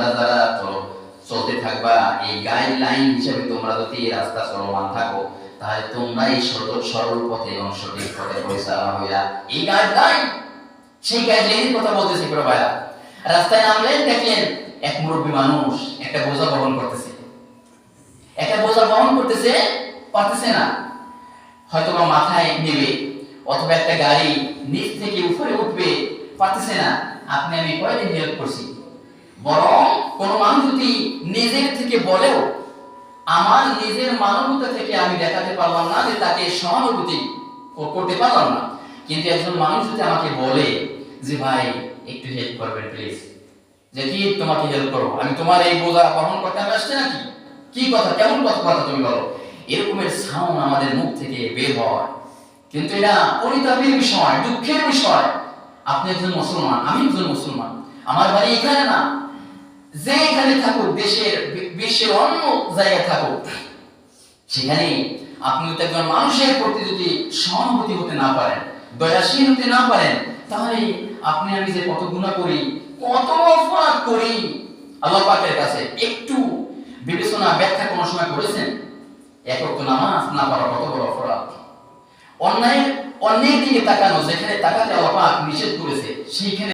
তোমরা যারা চলো, চলতে থাকবা, এই গাইডলাইন হিসেবে তোমরা যদি এই রাস্তা চলমান থাকো, তাহলে তোমরা এই সরল সরল পথে এবং সঠিক পথে পরিচালনা হইয়া এই গাইডলাইন সেই গাইডলাইনের কথা বলতেছি বড় ভাইয়া। রাস্তায় নামলেন, দেখলেন এক মুরব্বী মানুষ একটা বোঝা বহন করতেছে। একটা বোঝা বহন করতেছে, পারতেছে না। হয়তো বা মাথায় নেবে, অথবা একটা গাড়ি নিচ থেকে উপরে উঠবে, পারতেছে না। আপনি আমি কয়দিন হেল্প করছি? বরং কোনো মানুষ যদি নিজের থেকে বলেও, আমার নিজের মানবতা থেকে আমি দেখাতে পারলাম না যে তাকে সহানুভূতি করতে পারলাম না। কিন্তু একজন মানুষ যদি আমাকে বলে যে, ভাই, একটু হেল্প করবেন প্লিজ যে কি, তোমাকে হেল্প করব? আমি তোমার এই বোঝা বহন করতে আমি আসছে নাকি? কি কথা? কেমন কথা কথা তুমি বলো। এরকমের সাউন্ড আমাদের মুখ থেকে বের হয়। কিন্তু এটা পরিতাপের বিষয়, দুঃখের বিষয়। আপনি একজন মুসলমান, আমি একজন মুসলমান। আমার বাড়ি এখানে না। যে এখানে থাকুক দেশের বিশ্বের অন্য জায়গায় থাকুক, সেখানে আপনি যদি একজন মানুষের প্রতি যদি সহানুভূতি হতে না পারেন, দয়াশীল হতে না পারেন, তাহলে আপনি আমি যে কত গুণা করি, কত অপরাধ করি? আল্লাহ পাকের কাছে একটু বিবেচনা, ব্যাখ্যা কোনো সময় করেছেন? একক তো নামাজ না পারা কত বড় অপরাধ? অন্যায় অন্যের দিকে তাকানো, যেখানে তাকাতে আল্লাহ পাক নিষেধ করেছে, সেইখানে